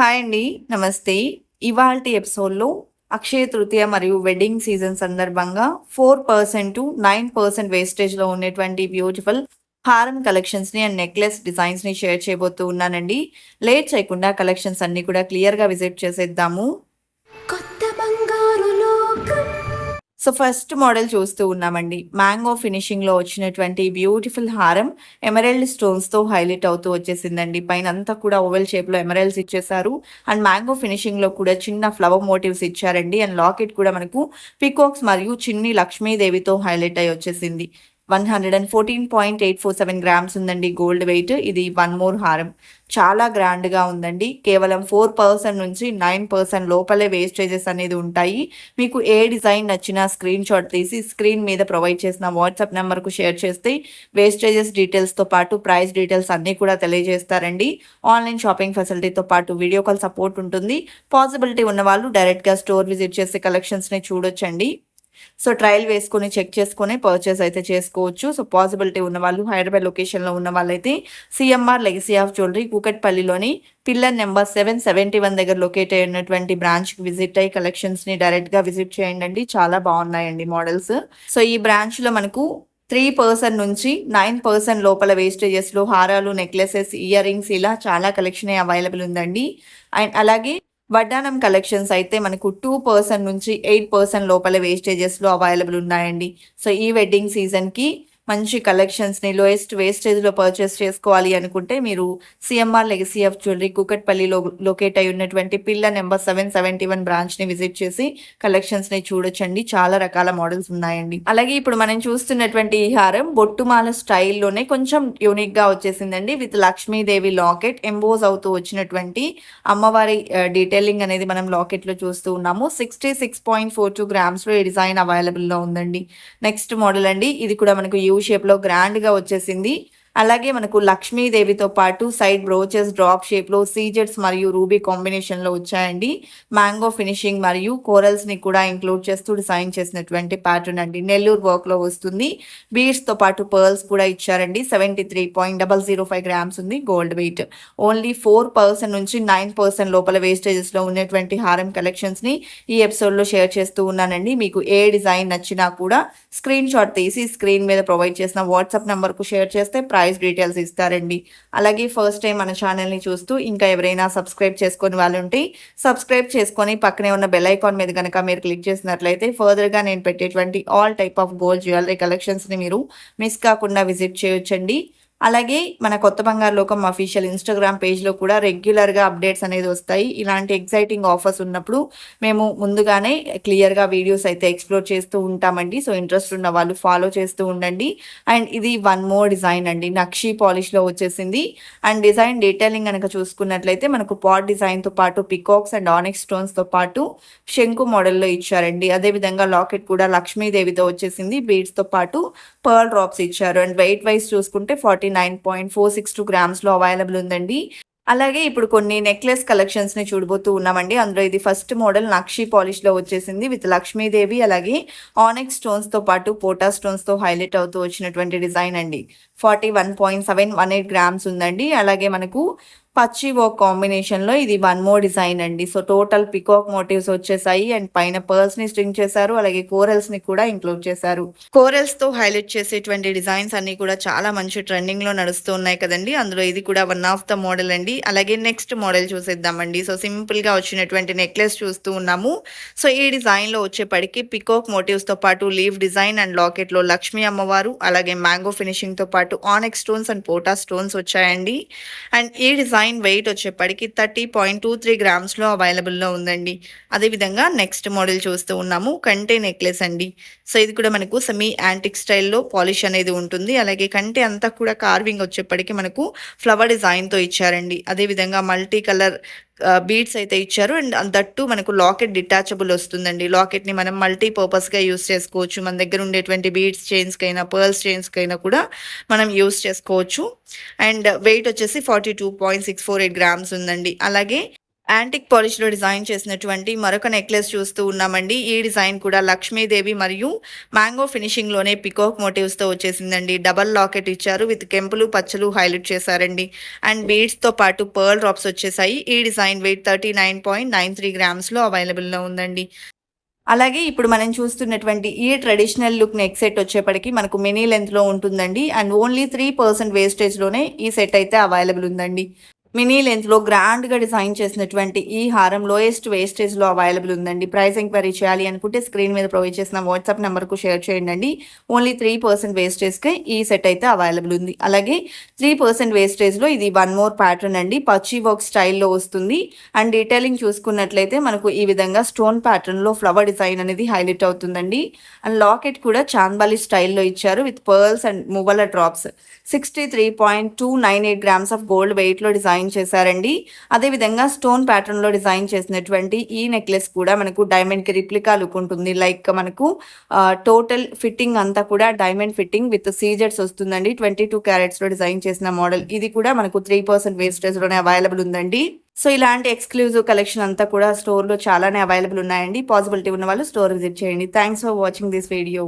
Hi అండి. నమస్తే. ఇవాల్టి ఎపిసోడ్లో అక్షయ తృతీయ మరియు వెడ్డింగ్ సీజన్ సందర్భంగా four percent to nine percent వేస్టేజ్లో ఉన్నటువంటి బ్యూటిఫుల్ హారం కలెక్షన్స్ని అండ్ నెక్లెస్ డిజైన్స్ని షేర్ చేయబోతూ ఉన్నానండి. లేట్ చేయకుండా కలెక్షన్స్ అన్నీ కూడా క్లియర్గా విజిట్ చేసేద్దాము. కొత్త సో ఫస్ట్ మోడల్ చూస్తూ ఉన్నామండి. మ్యాంగో ఫినిషింగ్లో వచ్చినటువంటి బ్యూటిఫుల్ హారం ఎమరెల్డ్ స్టోన్స్తో హైలైట్ అవుతూ వచ్చేసిందండి. పైన అంతా కూడా ఓవెల్ షేప్లో లో ఇచ్చేశారు. ఇచ్చేసారు అండ్ మ్యాంగో ఫినిషింగ్లో కూడా చిన్న ఫ్లవర్ మోటివ్స్ ఇచ్చారండి. అండ్ లాకెట్ కూడా మనకు పికాక్స్ మరియు చిన్ని లక్ష్మీదేవితో హైలైట్ అయి వచ్చేసింది. One hundred and fourteen point eight four seven grams ఉందండి గోల్డ్ వెయిట్. ఇది వన్ మోర్ హారం. చాలా గ్రాండ్గా ఉందండి. కేవలం ఫోర్ పర్సెంట్ నుంచి నైన్ పర్సెంట్ లోపలే వేస్టేజెస్ అనేది ఉంటాయి. మీకు ఏ డిజైన్ నచ్చినా స్క్రీన్ షాట్ తీసి స్క్రీన్ మీద ప్రొవైడ్ చేసిన వాట్సాప్ నెంబర్కు షేర్ చేస్తే వేస్టేజెస్ డీటెయిల్స్తో పాటు ప్రైస్ డీటెయిల్స్ అన్నీ కూడా తెలియజేస్తారండి. ఆన్లైన్ షాపింగ్ ఫెసిలిటీతో పాటు వీడియో కాల్ సపోర్ట్ ఉంటుంది. పాసిబిలిటీ ఉన్న వాళ్ళు డైరెక్ట్గా స్టోర్ విజిట్ చేసి కలెక్షన్స్ని చూడొచ్చండి. సో ట్రయల్ వేసుకొని చెక్ చేసుకొని పర్చేస్ అయితే చేసుకోవచ్చు. సో పాసిబిలిటీ ఉన్న వాళ్ళు హైదరాబాద్ లొకేషన్లో ఉన్న వాళ్ళైతే CMR legacy of jewellery కూకట్పల్లిలోని pillar number seven seventy one దగ్గర లొకేట్ అయి ఉన్నటువంటి బ్రాంచ్కి విజిట్ అయ్యి కలెక్షన్స్ని డైరెక్ట్గా విజిట్ చేయండి చాలా బాగున్నాయండి మోడల్స్. సో ఈ బ్రాంచ్లో మనకు త్రీ పర్సెంట్ నుంచి నైన్ పర్సెంట్ లోపల వేస్టేజెస్లో హారాలు నెక్లెసెస్ ఇయర్ రింగ్స్ ఇలా చాలా కలెక్షన్ అవైలబుల్ ఉందండి. అండ్ అలాగే వడ్డానం కలెక్షన్స్ అయితే మనకు టూ పర్సెంట్ నుంచి ఎయిట్ పర్సెంట్ లోపల వేస్టేజెస్లో అవైలబుల్ ఉన్నాయండి. సో ఈ వెడ్డింగ్ సీజన్కి మంచి కలెక్షన్స్ని లోయెస్ట్ వేస్టేజ్లో పర్చేస్ చేసుకోవాలి అనుకుంటే మీరు సిఎంఆర్ లెగసీ ఆఫ్ జ్యువెలరీ కుకట్పల్లిలో లొకేట్ అయి ఉన్నటువంటి pillar number seven seventy one బ్రాంచ్ని visit చేసి కలెక్షన్స్ని చూడొచ్చండి. చాలా రకాల మోడల్స్ ఉన్నాయండి. అలాగే ఇప్పుడు మనం చూస్తున్నటువంటి ఈ హారం బొట్టుమాల స్టైల్లోనే కొంచెం యూనిక్గా వచ్చేసిందండి. విత్ లక్ష్మీదేవి లాకెట్ ఎంబోజ్ అవుతూ వచ్చినటువంటి అమ్మవారి uh, డీటెయిలింగ్ అనేది మనం లాకెట్లో చూస్తూ ఉన్నాము. Sixty six point four two గ్రామ్స్లో ఈ డిజైన్ అవైలబుల్లో ఉందండి. నెక్స్ట్ మోడల్ అండి. ఇది కూడా మనకు యూ షేప్లో గ్రాండ్గా వచ్చేసింది. అలాగే మనకు లక్ష్మీదేవితో పాటు సైడ్ బ్రోచెస్ డ్రాప్ షేప్లో సీజెట్స్ మరియు రూబీ కాంబినేషన్లో వచ్చాయండి. మ్యాంగో ఫినిషింగ్ మరియు కోరల్స్ని కూడా ఇంక్లూడ్ చేస్తూ డిజైన్ చేసినటువంటి ప్యాటర్న్ అండి. నెల్లూరు వర్క్లో వస్తుంది. బీడ్స్తో పాటు పర్ల్స్ కూడా ఇచ్చారండి. Seventy three point double zero five grams ఉంది gold weight. Only four percent నుంచి నైన్ పర్సెంట్ లోపల వేస్టేజెస్లో ఉన్నటువంటి హారం కలెక్షన్స్ని ఈ ఎపిసోడ్లో షేర్ చేస్తూ ఉన్నానండి. మీకు ఏ డిజైన్ నచ్చినా కూడా స్క్రీన్ షాట్ తీసి స్క్రీన్ మీద ప్రొవైడ్ చేసిన వాట్సాప్ నెంబర్కు షేర్ చేస్తే ప్రైస్ డీటెయిల్స్ ఇస్తారండి. అలాగే ఫస్ట్ టైం మన ఛానల్ని చూస్తూ ఇంకా ఎవరైనా సబ్స్క్రైబ్ చేసుకుని వాళ్ళు ఉంటే సబ్స్క్రైబ్ చేసుకొని పక్కనే ఉన్న బెల్ ఐకాన్ మీద కనుక మీరు క్లిక్ చేసినట్లయితే ఫర్దర్గా నేను పెట్టేటువంటి all type of gold jewellery కలెక్షన్స్ని మీరు మిస్ కాకుండా విజిట్ చేయొచ్చండి. అలాగే మన కొత్త బంగారు లోకం అఫీషియల్ ఇన్స్టాగ్రామ్ పేజ్లో కూడా రెగ్యులర్గా అప్డేట్స్ అనేది వస్తాయి. ఇలాంటి ఎగ్జైటింగ్ ఆఫర్స్ ఉన్నప్పుడు మేము ముందుగానే క్లియర్గా వీడియోస్ అయితే ఎక్స్ప్లోర్ చేస్తూ ఉంటామండి. సో ఇంట్రెస్ట్ ఉన్న వాళ్ళు ఫాలో చేస్తూ ఉండండి. అండ్ ఇది వన్ మోర్ డిజైన్ అండి. నక్షీ పాలిష్లో వచ్చేసింది. అండ్ డిజైన్ డీటెయిలింగ్ కనుక చూసుకున్నట్లయితే మనకు పాట్ డిజైన్తో పాటు పికాక్స్ అండ్ ఆనిక్స్ స్టోన్స్తో పాటు శంకు మోడల్లో ఇచ్చారండి. అదేవిధంగా లాకెట్ కూడా లక్ష్మీదేవితో వచ్చేసింది. బీడ్స్తో పాటు పర్ల్ డ్రాప్స్ ఇచ్చారు. అండ్ వెయిట్ వైజ్ చూసుకుంటే forty nine point four six two గ్రామ్స్లో available ఉందండి. అలాగే ఇప్పుడు కొన్ని నెక్లెస్ కలెక్షన్స్ని చూడబోతూ ఉన్నామండి. అందులో ఇది ఫస్ట్ మోడల్ నక్షి పాలిష్లో వచ్చేసింది విత్ లక్ష్మీదేవి. అలాగే ఆనెక్స్ స్టోన్స్తో పాటు పోటా స్టోన్స్తో హైలైట్ అవుతూ వచ్చినటువంటి డిజైన్ అండి. Forty one point seven one eight grams ఉందండి. అలాగే మనకు పచ్చి వర్క్ కాంబినేషన్లో ఇది వన్ మోర్ డిజైన్ అండి. సో టోటల్ పికాక్ మోటివ్స్ వచ్చేసాయి. అండ్ పైన పర్ల్స్ని స్ట్రింగ్ చేశారు. అలాగే కోరల్స్ని కూడా ఇంక్లూడ్ చేశారు. కోరల్స్తో హైలైట్ చేసేటువంటి డిజైన్స్ అన్ని కూడా చాలా మంచి ట్రెండింగ్లో నడుస్తూ ఉన్నాయి కదండి. అందులో ఇది కూడా వన్ ఆఫ్ ద మోడల్ అండి. అలాగే నెక్స్ట్ మోడల్ చూసేద్దామండి. సో సింపుల్గా వచ్చినటువంటి నెక్లెస్ చూస్తూ ఉన్నాము. సో ఈ డిజైన్లో వచ్చేపటికి పికాక్ మోటివ్స్తో పాటు లీవ్ డిజైన్ అండ్ లాకెట్లో లక్ష్మీ అమ్మవారు అలాగే మ్యాంగో ఫినిషింగ్తో పాటు ఆనెక్ స్టోన్స్ అండ్ పోటా స్టోన్స్ వచ్చాయండి. అండ్ ఈ డిజైన్ ఫైన్ వెయిట్ వచ్చేప్పటికి థర్టీ పాయింట్ టూ త్రీ గ్రామ్స్లో అవైలబుల్లో ఉందండి. అదేవిధంగా నెక్స్ట్ మోడల్ చూస్తూ ఉన్నాము కంటే నెక్లెస్ అండి. సో ఇది కూడా మనకు సెమీ యాంటిక్ స్టైల్లో పాలిష్ అనేది ఉంటుంది. అలాగే కంటే అంతా కూడా కార్వింగ్ వచ్చేప్పటికి మనకు ఫ్లవర్ డిజైన్తో ఇచ్చారండి. అదేవిధంగా మల్టీ కలర్ బీడ్స్ అయితే ఇచ్చారు. అండ్ దట్టు మనకు లాకెట్ డిటాచబుల్ వస్తుందండి. లాకెట్ని మనం మల్టీ పర్పస్గా యూస్ చేసుకోవచ్చు. మన దగ్గర ఉండేటువంటి బీడ్స్ చైన్స్కి అయినా పర్ల్స్ చైన్స్కి అయినా కూడా మనం యూస్ చేసుకోవచ్చు. అండ్ వెయిట్ వచ్చేసి forty two points six four eight grams ఉందండి. అలాగే యాంటిక్ పాలిష్లో డిజైన్ చేసినటువంటి మరొక నెక్లెస్ చూస్తూ ఉన్నామండి. ఈ డిజైన్ కూడా లక్ష్మీదేవి మరియు మ్యాంగో ఫినిషింగ్లోనే పికాక్ మోటివ్స్తో వచ్చేసిందండి. డబల్ లాకెట్ ఇచ్చారు విత్ కెంపులు పచ్చలు హైలైట్ చేశారండి. అండ్ బీడ్స్తో పాటు పర్ల్ డ్రాప్స్ వచ్చేసాయి. ఈ design weight thirty nine point nine three గ్రామ్స్లో అవైలబుల్లో ఉందండి. అలాగే ఇప్పుడు మనం చూస్తున్నటువంటి ఈ ట్రెడిషనల్ లుక్ నెక్ సెట్ వచ్చేప్పటికి మనకు మినీ లెంత్లో ఉంటుందండి. అండ్ ఓన్లీ త్రీ పర్సెంట్ వేస్టేజ్లోనే ఈ సెట్ అయితే అవైలబుల్ ఉందండి. మినీ లెంత్లో గ్రాండ్గా డిజైన్ చేసినటువంటి ఈ హారం లోయెస్ట్ వేస్టేజ్లో అవైలబుల్ ఉందండి. ప్రైస్ ఎంక్వైరీ చేయాలి అనుకుంటే స్క్రీన్ మీద ప్రొవైడ్ చేసిన వాట్సాప్ నెంబర్కు షేర్ చేయండి అండి. ఓన్లీ త్రీ పర్సెంట్ వేస్టేజ్కే ఈ సెట్ అయితే అవైలబుల్ ఉంది. అలాగే త్రీ పర్సెంట్ వేస్టేజ్లో ఇది వన్ మోర్ ప్యాటర్న్ అండి. పచ్చి వర్క్ స్టైల్లో వస్తుంది. అండ్ డీటెయిలింగ్ చూసుకున్నట్లయితే మనకు ఈ విధంగా స్టోన్ ప్యాటర్న్లో ఫ్లవర్ డిజైన్ అనేది హైలైట్ అవుతుందండి. అండ్ లాకెట్ కూడా చాంబాలి స్టైల్లో ఇచ్చారు with pearls and Muvvala drops sixty three point two nine eight grams of gold వెయిట్లో డిజైన్ చేశారండి. అదేవిధంగా స్టోన్ ప్యాటర్న్లో డిజైన్ చేసినటువంటి ఈ నెక్లెస్ కూడా మనకు డైమండ్కి రిప్లికా లుక్ ఉంటుంది. లైక్ మనకు టోటల్ ఫిట్టింగ్ అంతా కూడా డైమండ్ ఫిట్టింగ్ విత్ సీజర్స్ వస్తుందండి. ట్వంటీ టూ క్యారెట్స్లో డిజైన్ చేసిన మోడల్ ఇది కూడా మనకు త్రీ పర్సెంట్ వేస్టేజ్లోనే అవైలబుల్ ఉందండి. సో ఇలాంటి ఎక్స్క్లూజివ్ కలెక్షన్ అంతా కూడా స్టోర్లో చాలానే అవైలబుల్ ఉన్నాయండి. పాసిబిలిటీ ఉన్న వాళ్ళు స్టోర్ విజిట్ చేయండి. Thanks for watching this video